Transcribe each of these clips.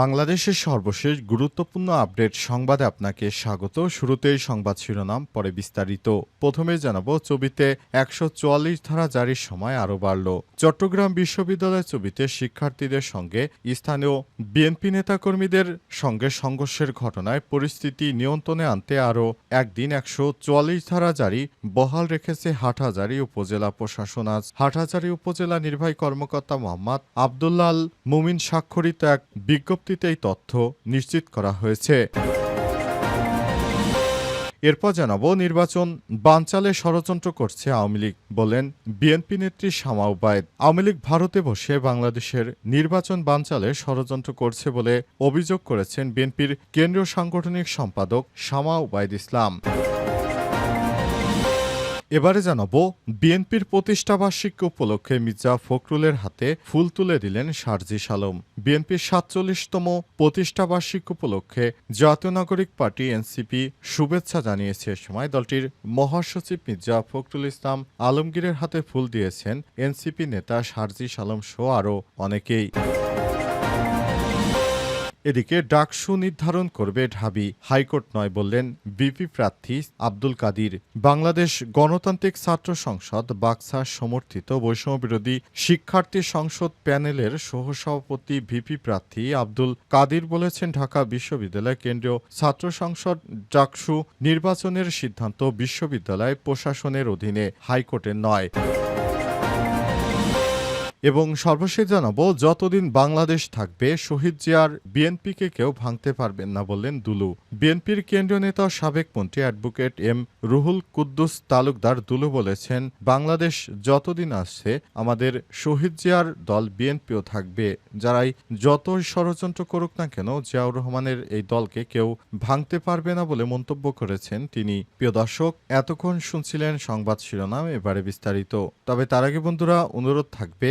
বাংলাদেশের সর্বশেষ গুরুত্বপূর্ণ আপডেট সংবাদে আপনাকে স্বাগত। শুরুতেই সংবাদ শিরোনাম, পরে বিস্তারিত। প্রথমে জানাব চবিতে একশো চুয়াল্লিশ ধারা জারির সময় আরও বাড়ল। চট্টগ্রাম বিশ্ববিদ্যালয় চবিতে শিক্ষার্থীদের সঙ্গে স্থানীয় বিএনপি নেতাকর্মীদের সঙ্গে সংঘর্ষের ঘটনায় পরিস্থিতি নিয়ন্ত্রণে আনতে আরও একদিন একশো চুয়াল্লিশ ধারা জারি বহাল রেখেছে হাটহাজারী উপজেলা প্রশাসন। আজ হাটহাজারী উপজেলা নির্বাহী কর্মকর্তা মোহাম্মদ আবদুল্লাল মুমিন স্বাক্ষরিত এক বিজ্ঞপ্তিতে এই তথ্য নিশ্চিত করা হয়েছে। এরপর জানাব, নির্বাচন বানচালে ষড়যন্ত্র করছে আওয়ামী লীগ, বলেন বিএনপি নেত্রী শামা উবায়দ। আওয়ামী লীগ ভারতে বসে বাংলাদেশের নির্বাচন বানচালে ষড়যন্ত্র করছে বলে অভিযোগ করেছেন বিএনপির কেন্দ্রীয় সাংগঠনিক সম্পাদক শামা উবায়দ ইসলাম। এবারে জানাব, বিএনপির প্রতিষ্ঠাবার্ষিকী উপলক্ষে মির্জা ফখরুলের হাতে ফুল তুলে দিলেন শারজিস আলম বিএনপির সাতচল্লিশতম প্রতিষ্ঠাবার্ষিকী উপলক্ষে জাতীয় নাগরিক পার্টি এনসিপি শুভেচ্ছা জানিয়েছে এ সময় দলটির মহাসচিব মির্জা ফখরুল ইসলাম আলমগীরের হাতে ফুল দিয়েছেন এনসিপি নেতা শারজিস আলম সহ আরও অনেকেই। এদিকে ডাকসু নির্ধারণ করবে ঢাবি। হাইকোর্ট নয় বললেন, বিপি প্রার্থী আব্দুল কাদির। বাংলাদেশ গণতান্ত্রিক ছাত্র সংসদ, বাক্সা সমর্থিত বৈষম্যবিরোধী শিক্ষার্থী সংসদ প্যানেলের সহসভাপতি ভিপি প্রার্থী আব্দুল কাদির বলেছেন, ঢাকা বিশ্ববিদ্যালয় কেন্দ্রীয় ছাত্র সংসদ ডাকসু নির্বাচনের সিদ্ধান্ত বিশ্ববিদ্যালয় প্রশাসনের অধীনে। হাইকোর্টের নয়। এবং সর্বশেষ জানাব, যতদিন বাংলাদেশ থাকবে, শহীদ জিয়ার বিএনপিকে কেউ ভাঙতে পারবেন না বললেন দুলু। বিএনপির কেন্দ্রীয় নেতা সাবেক মন্ত্রী অ্যাডভোকেট এম রুহুল কুদ্দুস তালুকদার দুলু বলেছেন, বাংলাদেশ যতদিন আসছে আমাদের শহীদ জিয়ার দল বিএনপিও থাকবে। যারাই যতই ষড়যন্ত্র করুক না কেন, জিয়াউর রহমানের এই দলকে কেউ ভাঙতে পারবে না বলে মন্তব্য করেছেন তিনি। প্রিয় দর্শক, এতক্ষণ শুনছিলেন সংবাদ শিরোনাম, এবারে বিস্তারিত। তবে তার আগে বন্ধুরা, অনুরোধ থাকবে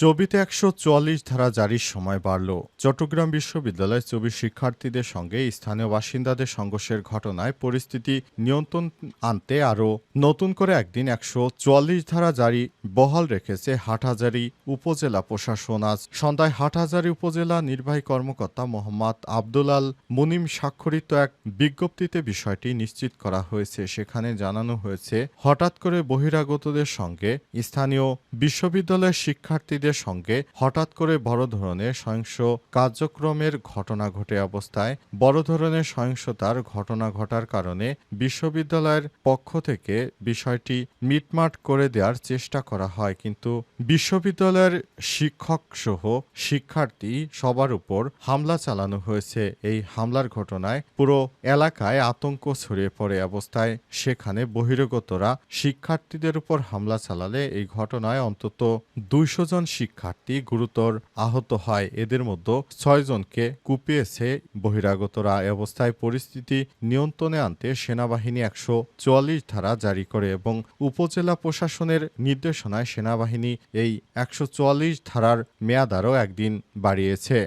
চবিতে একশো চুয়াল্লিশ ধারা জারির সময় বাড়ল। চট্টগ্রাম বিশ্ববিদ্যালয় চবি শিক্ষার্থীদের সঙ্গে স্থানীয় বাসিন্দাদের সংঘর্ষের ঘটনায় পরিস্থিতি নিয়ন্ত্রণ আনতে আরও নতুন করে একদিন একশো চুয়াল্লিশ ধারা জারি বহাল রেখেছে হাটহাজারী উপজেলা প্রশাসন। আজ সন্ধ্যায় হাটহাজারী উপজেলা নির্বাহী কর্মকর্তা মোহাম্মদ আব্দুল আল মুনিম স্বাক্ষরিত এক বিজ্ঞপ্তিতে বিষয়টি নিশ্চিত করা হয়েছে। সেখানে জানানো হয়েছে, হঠাৎ করে বহিরাগতদের সঙ্গে স্থানীয় বিশ্ববিদ্যালয়ের শিক্ষার্থীদের সঙ্গে হঠাৎ করে বড় ধরনের সহিংস কার্যক্রমের ঘটনা ঘটে অবস্থায়। বড় ধরনের সহিংসতার ঘটনা ঘটার কারণে বিশ্ববিদ্যালয়ের পক্ষ থেকে বিষয়টি মিটমাট করে দেওয়ার চেষ্টা করা হয়। কিন্তু বিশ্ববিদ্যালয়ের শিক্ষক সহ শিক্ষার্থী সবার উপর হামলা চালানো হয়েছে। এই হামলার ঘটনায় পুরো এলাকায় আতঙ্ক ছড়িয়ে পড়ে অবস্থায়। সেখানে বহিরগতরা শিক্ষার্থীদের উপর হামলা চালালে এই ঘটনায় অন্তত দুইশো জন শিক্ষার্থী গুরুতর আহত হয়। এদের মধ্যে ছয়জনকে কুপিয়েছে বহিরাগতরা। অবস্থায় পরিস্থিতি নিয়ন্ত্রণে আনতে সেনাবাহিনী একশো চুয়াল্লিশ ধারা জারি করে এবং উপজেলা প্রশাসনের নির্দেশনায় সেনাবাহিনী এই একশো চুয়াল্লিশ ধারার মেয়াদ আরও একদিন বাড়িয়েছে।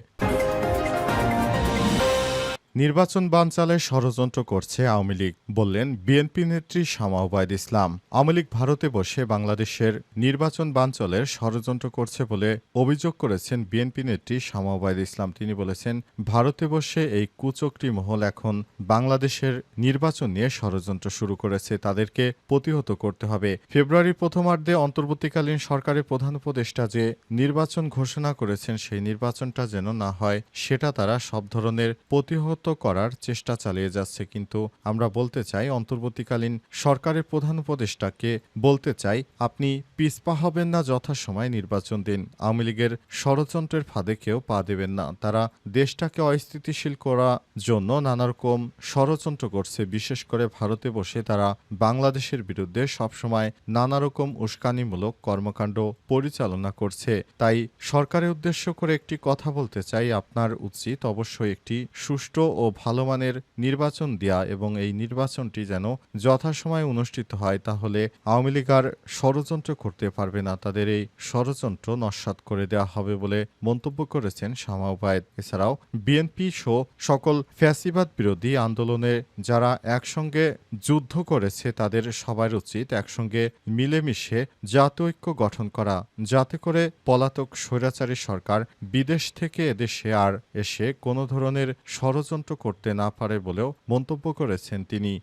নির্বাচন বানচালে ষড়যন্ত্র করছে আওয়ামী লীগ, বললেন বিএনপি নেত্রী শামা ওবায়দ ইসলাম। আওয়ামী লীগ ভারতে বসে বাংলাদেশের নির্বাচন বানচালের ষড়যন্ত্র করছে বলে অভিযোগ করেছেন বিএনপি নেত্রী শামা ওবায়দ ইসলাম। তিনি বলেছেন, ভারতে বসে এই কুচক্রি মহল এখন বাংলাদেশের নির্বাচন নিয়ে ষড়যন্ত্র শুরু করেছে, তাদেরকে প্রতিহত করতে হবে। ফেব্রুয়ারির প্রথমার্ধে অন্তর্বর্তীকালীন সরকারের প্রধান উপদেষ্টা যে নির্বাচন ঘোষণা করেছেন, সেই নির্বাচনটা যেন না হয়, সেটা তারা সব ধরনের প্রতিহত প্রতিহত করার চেষ্টা চালিয়ে যাচ্ছে, কিন্তু আমরা বলতে চাই অন্তর্বর্তীকালীন সরকারের প্রধান উপদেষ্টাকে বলতে চাই, আপনি পিছপা হবেন না যথাসময় নির্বাচন দিন। আওয়ামী লীগের ষড়যন্ত্রের ফাঁদে কেউ পা দেবেন না। তারা দেশটাকে অস্থিতিশীল করার জন্য নানা রকম ষড়যন্ত্র করছে। বিশেষ করে ভারতে বসে তারা বাংলাদেশের বিরুদ্ধে সবসময় নানা রকম উস্কানিমূলক কর্মকাণ্ড পরিচালনা করছে। তাই সরকারের উদ্দেশ্য করে একটি কথা বলতে চাই, আপনার উচিত অবশ্যই একটি সুষ্ঠু ও ভালো মানের নির্বাচন দেয়া এবং এই নির্বাচনটি যেন যথাসময়ে অনুষ্ঠিত হয়, তাহলে আওয়ামী লীগ আর ষড়যন্ত্র করতে পারবে না। তাদের এই ষড়যন্ত্র নস্বাত করে দেওয়া হবে বলে মন্তব্য করেছেন শামা উপায়েদ এছাড়াও বিএনপি সহ সকল ফ্যাসিবাদ বিরোধী আন্দোলনে যারা একসঙ্গে যুদ্ধ করেছে, তাদের সবার উচিত একসঙ্গে মিলেমিশে জাতীয় ঐক্য গঠন করা, যাতে করে পলাতক স্বৈরাচারী সরকার বিদেশ থেকে এদেশে আর এসে কোনো ধরনের ষড়যন্ত্র করতে না পারে বলেও মন্তব্য করেছেন তিনি।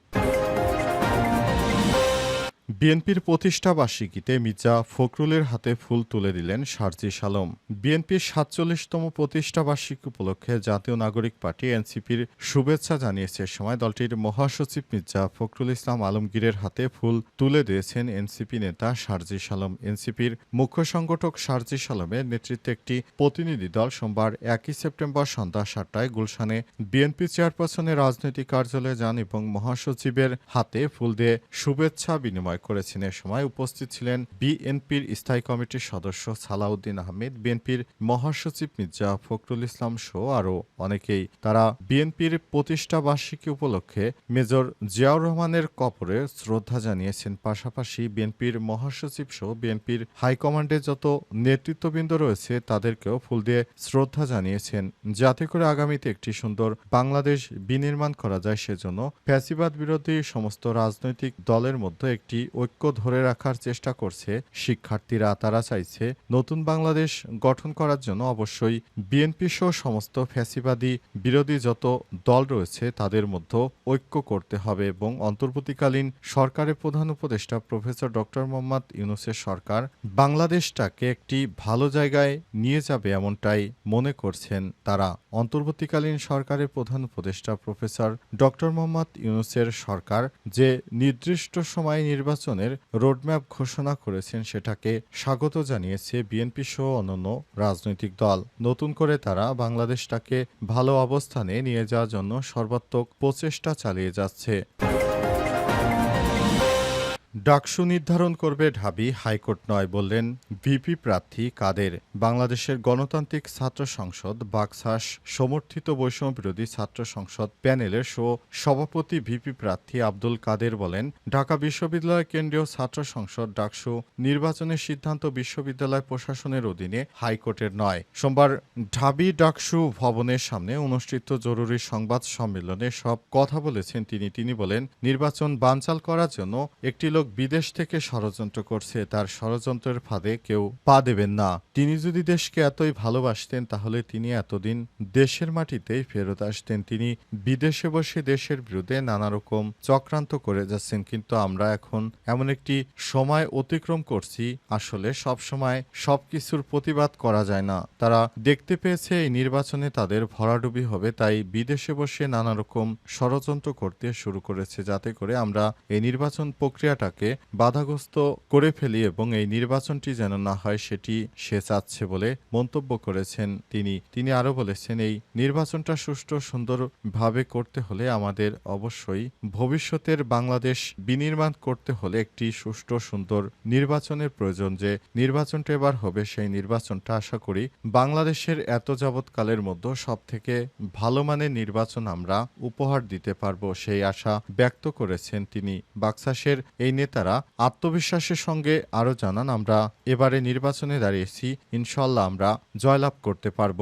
বিএনপির প্রতিষ্ঠা বার্ষিকীতে মির্জা ফখরুলের হাতে ফুল তুলে দিলেন সার্জিস সালম। বিএনপির সাতচল্লিশতম প্রতিষ্ঠা বার্ষিকী উপলক্ষে জাতীয় নাগরিক পার্টি এনসিপির শুভেচ্ছা জানিয়েছে। সময় দলটির মহাসচিব মির্জা ফখরুল ইসলাম আলমগীরের হাতে ফুল তুলে দিয়েছেন এনসিপি নেতা সার্জিস আলম এনসিপির মুখ্য সংগঠক সার্জিস আলমের নেতৃত্বে একটি প্রতিনিধি দল সোমবার একই সেপ্টেম্বর সন্ধ্যা সাতটায় গুলশানে বিএনপি চেয়ারপারসনের রাজনৈতিক কার্যালয়ে যান এবং মহাসচিবের হাতে ফুল দিয়ে শুভেচ্ছা বিনিময় করেছেন এ সময় উপস্থিত ছিলেন বিএনপির স্থায়ী কমিটির সদস্য সালাউদ্দিন আহমেদ, বিএনপির মহাসচিব মির্জা ফখরুল ইসলাম সহ আরও অনেকেই। তারা বিএনপির প্রতিষ্ঠা বার্ষিকী উপলক্ষে মেজর জিয়াউর রহমানের কবরে শ্রদ্ধা জানিয়েছেন। পাশাপাশি বিএনপির মহাসচিব সহ বিএনপির হাইকমান্ডে যত নেতৃত্ববৃন্দ রয়েছে, তাদেরকেও ফুল দিয়ে শ্রদ্ধা জানিয়েছেন। যাতে করে আগামীতে একটি সুন্দর বাংলাদেশ বিনির্মাণ করা যায়, সেজন্য ফ্যাসিবাদ বিরোধী সমস্ত রাজনৈতিক দলের মধ্যে একটি ঐক্য ধরে রাখার চেষ্টা করছে, শিক্ষার্থীরা তারা চাইছে নতুন বাংলাদেশ গঠন করার জন্য অবশ্যই বিএনপি সহ সমস্ত ফ্যাসিবাদী বিরোধী যত দল রয়েছে তাদের মধ্যে ঐক্য করতে হবে এবং অন্তর্বর্তীকালীন সরকারের প্রধান উপদেষ্টা প্রফেসর ডক্টর মোহাম্মদ ইউনুসের সরকার বাংলাদেশটাকে একটি ভালো জায়গায় নিয়ে যাবে এমনটাই মনে করছেন তারা। অন্তর্বর্তীকালীন সরকারের প্রধান উপদেষ্টা প্রফেসর ডক্টর মোহাম্মদ ইউনুসের সরকার যে নির্দিষ্ট সময় নির্বাচনের রোডম্যাপ ঘোষণা করেছেন সেটাকে স্বাগত জানিয়েছে বিএনপি সহ অন্যান্য রাজনৈতিক দল। নতুন করে তারা বাংলাদেশটাকে ভালো অবস্থানে নিয়ে যাওয়ার জন্য সর্বাত্মক প্রচেষ্টা চালিয়ে যাচ্ছে। ডাকসু নির্ধারণ করবে ঢাবি হাইকোর্ট নয় বললেন ভিপি প্রার্থী কাদের? বাংলাদেশের গণতান্ত্রিক ছাত্র সংসদ বাকসাস সমর্থিত বৈষম্য বিরোধী ছাত্র সংসদ প্যানেলের সহ সভাপতি ভিপি প্রার্থী আব্দুল কাদের বলেন, ঢাকা বিশ্ববিদ্যালয় কেন্দ্রীয় ছাত্র সংসদ ডাকসু নির্বাচনের সিদ্ধান্ত বিশ্ববিদ্যালয় প্রশাসনের অধীনে হাইকোর্টের নয়। সোমবার ঢাবি ডাকসু ভবনের সামনে অনুষ্ঠিত জরুরি সংবাদ সম্মেলনে সব কথা বলেছেন তিনি। তিনি বলেন, নির্বাচন বানচাল করার জন্য একটি লোক বিদেশ থেকে ষড়যন্ত্র করছে, তার ষড়যন্ত্রের ফাঁদে কেউ পা দেবেন না। তিনি যদি দেশকে এতই ভালোবাসতেন, তাহলে তিনি এতদিন দেশের মাটিতেই ফেরত আসতেন। তিনি বিদেশে বসে দেশের বিরুদ্ধে নানা রকম চক্রান্ত করে যাচ্ছেন। কিন্তু আমরা এখন এমন একটি সময় অতিক্রম করছি, আসলে সব সময় সবকিছুর প্রতিবাদ করা যায় না। তারা দেখতে পেয়েছে, এই নির্বাচনে তাদের ভরাডুবি হবে, তাই বিদেশে বসে নানা রকম ষড়যন্ত্র করতে শুরু করেছে। যাতে করে আমরা এই নির্বাচন প্রক্রিয়াটাকে বাধাগ্রস্ত করে ফেলি এবং এই নির্বাচনটি যেন না হয় সেটি সে চাচ্ছে বলে মন্তব্য করেছেন তিনি। তিনি আরও বলেছেন, এই নির্বাচনটা সুষ্ঠু, সুন্দরভাবে করতে হলে আমাদের অবশ্যই ভবিষ্যতের বাংলাদেশ বিনির্মাণ করতে হলে একটি সুষ্ঠু, সুন্দর নির্বাচনের প্রয়োজন যে নির্বাচনটা এবার হবে সেই নির্বাচনটা আশা করি বাংলাদেশের এত যাবৎকালের মধ্যে সব থেকে ভালো মানের নির্বাচন আমরা উপহার দিতে পারব সেই আশা ব্যক্ত করেছেন তিনি। বাক্সাসের এই নেতারা আত্মবিশ্বাসের সঙ্গে আরও জানান আমরা এবারে নির্বাচনে দাঁড়িয়েছি। ইনশাল্লাহ আমরা জয়লাভ করতে পারব।